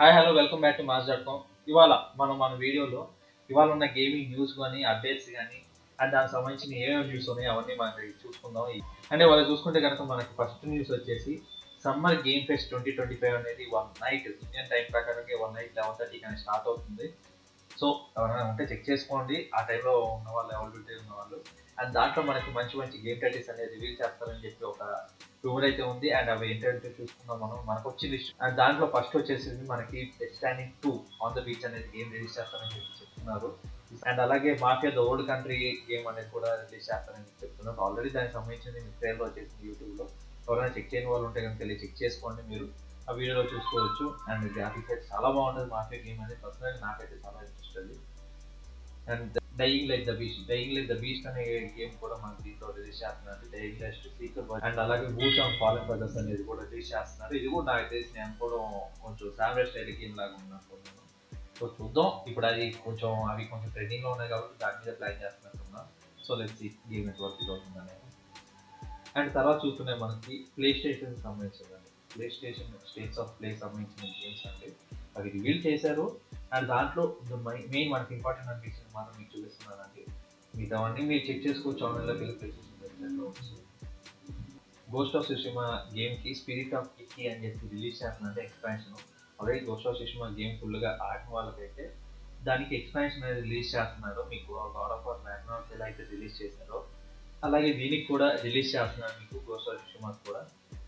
Hi hello welcome back to mass dot com ఇవాళ మనం మన వీడియోలో ఇవాళ ఉన్న గేమింగ్ న్యూస్ కానీ అప్డేట్స్ కానీ అండ్ దానికి సంబంధించిన ఏమేమి న్యూస్ ఉన్నాయి అవన్నీ మనం చూసుకుందాం. అంటే వాళ్ళు చూసుకుంటే కనుక మనకి ఫస్ట్ న్యూస్ వచ్చేసి summer game fest twenty twenty five అనేది వన్ నైట్ ఇండియన్ టైం ప్రకారంగా వన్ నైట్ లెవెన్ థర్టీ కానీ స్టార్ట్ అవుతుంది. సో ఎవరైనా ఉంటే చెక్ చేసుకోండి. ఆ టైంలో ఉన్న వాళ్ళు అవైలబిలిటీ ఉన్న వాళ్ళు అండ్ దాంట్లో మనకి మంచి మంచి గేమ్ టైటిల్స్ అనేది రివీల్ చేస్తారని చెప్పి ఒక రూమర్ అయితే ఉంది అండ్ అవి ఏంటంటే చూసుకుందాం మనం. మనకు వచ్చే లిస్ట్. అండ్ దాంట్లో ఫస్ట్ వచ్చేసి మనకి standing two on the beach అనేది గేమ్ రిలీజ్ చేస్తారని చెప్పి చెప్తున్నారు. అండ్ అలాగే mafia the old country game అనేది కూడా రిలీజ్ చేస్తారని చెప్తున్నారు. ఆల్రెడీ దానికి సంబంధించింది మీకు ట్రైలర్ వచ్చేసింది యూట్యూబ్లో ఎవరైనా చెక్ చేయని వాళ్ళు ఉంటే కనుక వెళ్ళి చెక్ చేసుకోండి. మీరు ఆ వీడియోలో చూసుకోవచ్చు. అండ్ గ్రాఫిక్స్ అయితే చాలా బాగుంటుంది. మాఫియా గేమ్ అనేది పర్సనల్గా నాకైతే చాలా ఇంట్రెస్ట్ అది and dying like the beast dying like the beast అనే గేమ్ కూడా మనకి దీంట్లో రిలీజ్ చేస్తున్నారు. డైయింగ్ లైక్ సీక్రెట్ అండ్ అలాగే బూట్ ఆఫ్ ఫాలన్ బ్రదర్స్ అనేది కూడా రిలీజ్ చేస్తున్నారు. ఇది కూడా నాకు తెలిసి నేను కూడా కొంచెం సామ్రాజ్ స్టైల్ గేమ్ లాగా ఉన్నట్టున్నాను సో చూద్దాం. ఇప్పుడు అది కొంచెం అవి కొంచెం ట్రెండింగ్లో ఉన్నాయి కాబట్టి దాని మీద plan చేస్తున్నట్టున్నా. So let's game at work అవుతుంది అనేది అండ్ తర్వాత చూస్తున్నాయి మనకి ప్లే స్టేషన్ సంబంధించిందండి PlayStation states of play సంబంధించిన గేమ్స్ అంటే అవి రివీల్ చేశారు. అండ్ దాంట్లో మెయిన్ మనకి ఇంపార్టెంట్ అనిపించింది మాత్రం మీకు చూపిస్తున్నానండి మిగతావన్నీ మీరు చెక్ చేసుకోవచ్చు ఆన్లైన్లోకి వెళ్ళి ప్లే గోస్ట్ ఆఫ్ సుషిమా గేమ్కి స్పిరిట్ ఆఫ్ కిక్కి అని చెప్పి రిలీజ్ చేస్తుందంటే ఎక్స్పాన్షన్ అలాగే గోస్ట్ ఆఫ్ సుషిమా గేమ్ ఫుల్గా ఆడిన వాళ్ళకైతే దానికి ఎక్స్పాన్షన్ అనేది రిలీజ్ చేస్తున్నారు. మీకు గాడ్ ఆఫ్ ఆర్ మ్యాగ్నాట్ ఎలా అయితే రిలీజ్ చేశారో అలాగే దీనికి కూడా రిలీజ్ చేస్తున్నారు మీకు గోస్ట్ ఆఫ్ సుషిమా కూడా.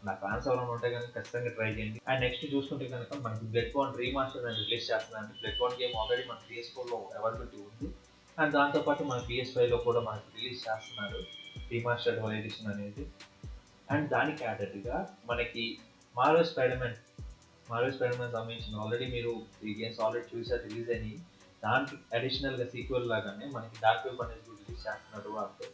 నా ఫ్యాన్స్ ఎవరైనా ఉంటే కనుక ఖచ్చితంగా ట్రై చేయండి. అండ్ నెక్స్ట్ చూసుకుంటే కనుక మనకి బ్లడ్ బాండ్ రీమాస్టర్ అని రిలీజ్ చేస్తున్నాను బ్లడ్ బాండ్ గేమ్ ఆల్రెడీ మన పిఎస్ ఫోర్లో అవైలబిలిటీ ఉంది. అండ్ దాంతోపాటు మన పిఎస్ ఫైవ్లో కూడా మనకి రిలీజ్ చేస్తున్నారు రీమాస్టర్డ్ ఎడిషన్ అనేది. అండ్ దానికి యాడెడ్గా మనకి Marvel Spider Man Marvel Spider Man సంబంధించిన ఆల్రెడీ మీరు ఈ గేమ్స్ ఆల్రెడీ చూసారు రిలీజ్ అయినాయి. దానికి అడిషనల్గా సీక్వెల్ లాగానే మనకి డార్క్ వెబ్ అనేది రిలీజ్ చేస్తున్నారు. వాళ్ళు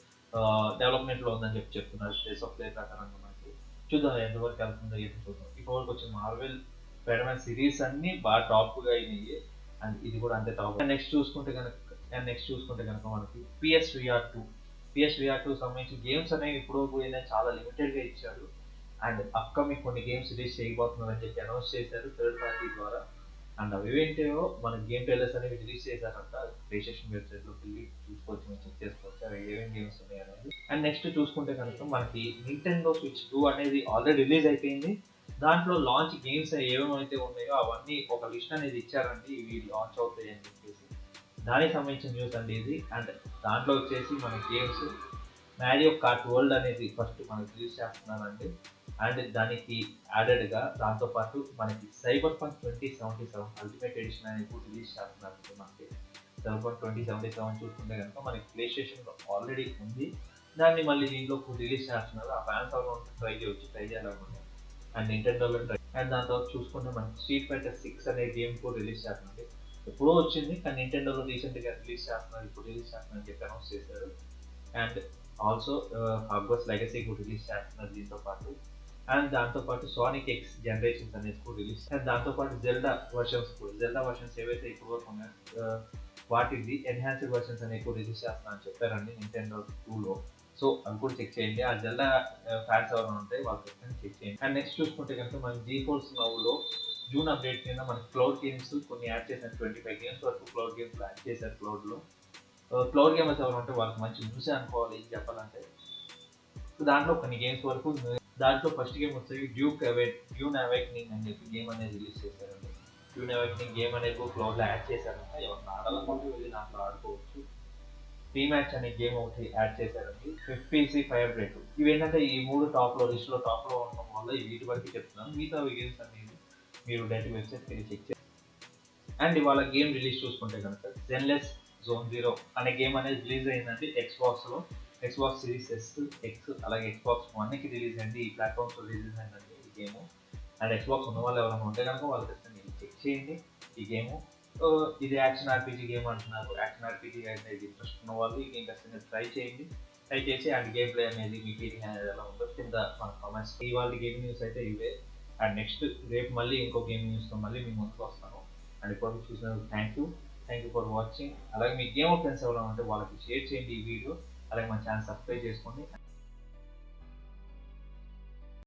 డెవలప్మెంట్లో ఉందని చెప్పి చెప్తున్నారు. స్పేస్ ఆఫ్ ప్లే ప్రకారంగా మనకి. చూద్దాం ఎంతవరకు వెళ్తుందో ఏది చూద్దాం. ఇప్పటివరకు వచ్చిన మార్వెల్ స్పైడర్మ్యాన్ సిరీస్ అన్ని బాగా టాప్గా అయినాయి. అండ్ ఇది కూడా అంతే టాప్ నెక్స్ట్ చూసుకుంటే కనుక అండ్ నెక్స్ట్ చూసుకుంటే కనుక మనకి పిఎస్విఆర్ టూ పిఎస్విఆర్ టూ సంబంధించి గేమ్స్ అనేవి ఇప్పుడు ఏంటంటే చాలా లిమిటెడ్గా ఇచ్చారు. అండ్ అప్కమింగ్ కొన్ని గేమ్స్ రిలీజ్ చేయబోతున్నారని చెప్పి అనౌన్స్ చేశారు థర్డ్ పార్టీ ద్వారా. అండ్ అవి ఏంటో మన గేమ్ ట్రైలర్స్ అనేవి రిలీజ్ చేశారంట. ప్లే స్టేషన్ వెబ్సైట్లోకి వెళ్ళి చూసుకోవచ్చు మనం చెక్ చేసుకోవచ్చు. అవి ఏమేమి గేమ్స్ ఉన్నాయి అనేది. అండ్ నెక్స్ట్ చూసుకుంటే కనుక మనకి నింటెండో స్విచ్ టూ అనేది ఆల్రెడీ రిలీజ్ అయిపోయింది. దాంట్లో లాంచ్ గేమ్స్ ఏమేమైతే ఉన్నాయో అవన్నీ ఒక లిస్ట్ అనేది ఇచ్చారండి. ఇవి లాంచ్ అవుతాయి అని చెప్పేసి. దానికి సంబంధించిన న్యూస్ అండి ఇది. అండ్ దాంట్లో వచ్చేసి మన గేమ్స్ మ్యారియో కార్ట్ వరల్డ్ అనేది ఫస్ట్ మనకు రిలీజ్ చేస్తున్నారండి. అండ్ దానికి యాడెడ్గా దాంతోపాటు మనకి cyberpunk twenty seventy seven ultimate edition అనేది కూడా రిలీజ్ చేస్తున్నారు మనకి. Cyberpunk twenty seventy seven చూసుకుంటే కనుక మనకి ప్లే స్టేషన్లో ఆల్రెడీ ఉంది. దాన్ని మళ్ళీ దీంట్లో రిలీజ్ చేస్తున్నారు. ఆ ఫ్యాన్స్ ఎవరు ట్రై చేయవచ్చు ట్రై చేయాలనుకుంటే. అండ్ నింటెండోలో ట్రై అండ్ దాని తర్వాత చూసుకుంటే మనకి స్ట్రీట్ ఫైటర్ సిక్స్ అనే గేమ్ కూడా రిలీజ్ చేస్తున్నారు ఎప్పుడో వచ్చింది కానీ నింటెండోలో రీసెంట్గా రిలీజ్ చేస్తున్నారు ఇప్పుడు రిలీజ్ చేస్తున్నారు అని చెప్పి అనౌన్స్ చేశారు. అండ్ ఆల్సో హాగ్వర్స్ లెగసీ కూడా రిలీజ్ చేస్తున్నారు దీంతో పాటు. అండ్ దాంతోపాటు సోనిక్ ఎక్స్ జనరేషన్స్ అనేది కూడా రిలీజ్ అండ్ దాంతోపాటు జెల్డా వర్షన్స్ కూడా జెల్డా వర్షన్స్ ఏవైతే ఇప్పుడు వరకు ఉన్నాయో uh, వాటిది ఎన్హాన్స్డ్ వర్షన్స్ అనేవి కూడా రిలీజ్ చేస్తున్నారని చెప్పారండి నింటెండో టూలో సో అవి కూడా చెక్ చేయండి. ఆ జెల్డా ఫ్యాన్స్ uh, ఎవరైనా ఉంటే వాళ్ళు ఖచ్చితంగా చెక్ చేయండి. అండ్ నెక్స్ట్ చూసుకుంటే కనుక మనం జీ ఫోర్స్ నవ్వులో జూన్ అప్డేట్ కింద మనకి క్లౌడ్ గేమ్స్ కొన్ని యాడ్ చేశారు. ట్వంటీ ఫైవ్ గేమ్స్ వరకు క్లౌడ్ గేమ్స్ యాడ్ చేశారు క్లౌడ్లో క్లౌడ్ గేమర్స్ ఎవరు ఉంటే వాళ్ళకి మంచి న్యూస్ అనుకోవాలి ఏం చెప్పాలంటే. దాంట్లో కొన్ని గేమ్స్ వరకు దాంట్లో ఫస్ట్ గేమ్ వచ్చేసి డ్యూక్ అవే డ్యూన్ అవేక్నింగ్ అని చెప్పి గేమ్ అనేది రిలీజ్ చేశారండి. డ్యూన్ అవేక్నింగ్ గేమ్ అనేది క్లౌడ్లో యాడ్ చేశారంట. ఎవరు ఆడాలనుకుంటే వెళ్ళి దాంట్లో ఆడుకోవచ్చు. ప్రీ మ్యాచ్ అనే గేమ్ ఒకటి యాడ్ చేశారండి. ఫిఫ్టీసీ ఫైవ్ రేట్ ఇవి ఏంటంటే ఈ మూడు టాప్లో లిస్ట్లో టాప్లో ఉండడం వల్ల వీటి వరకు చెప్తున్నాను. మిగతా గేమ్స్ అనేది మీరు డైరెక్ట్ వెబ్సైట్కి వెళ్ళి చెక్ చేయాలి అండ్ ఇవాళ గేమ్ రిలీజ్ చూసుకుంటే కనుక జెన్లెస్ జోన్ జీరో అనే గేమ్ అనేది రిలీజ్ అయిందండి ఎక్స్బాక్స్లో ఎక్స్బాక్స్ సిరీస్ ఎస్ ఎక్స్ అలాగే ఎక్స్బాక్స్ వన్కి రిలీజ్ అయింది. ఈ ప్లాట్ఫామ్స్లో రిలీజ్ అయిందండి ఈ గేమ్ అండ్ ఎక్స్బాక్స్ ఉన్న వాళ్ళు ఎవరైనా ఉంటే కనుక వాళ్ళు ఖచ్చితంగా చెక్ చేయండి ఈ గేమ్ ఇది యాక్షన్ ఆర్పీజీ గేమ్ అంటున్నారు. యాక్షన్ ఆర్పీజీ అనేది ఇంట్రెస్ట్ ఉన్న వాళ్ళు ఈ గేమ్ ఖచ్చితంగా ట్రై చేయండి. ట్రై చేసి అండ్ గేమ్ ప్లే అనేది మీ ఫీలింగ్ అనేది ఎలా ఉందో కింద మన కామెంట్స్ ఇవాళ గేమ్ న్యూస్ అయితే ఇవే. అండ్ నెక్స్ట్ రేపు మళ్ళీ ఇంకో గేమ్ న్యూస్తో మళ్ళీ మీ ముందుకు వస్తాను. అండ్ ఇప్పటికి చూసినందుకు thank you thank you for watching అలాగే మీకు ఏమో ఫ్రెండ్స్ ఎవరైనా ఉంటే వాళ్ళకి షేర్ చేయండి ఈ వీడియో అలాగే మా ఛానల్ సబ్స్క్రైబ్ చేసుకోండి.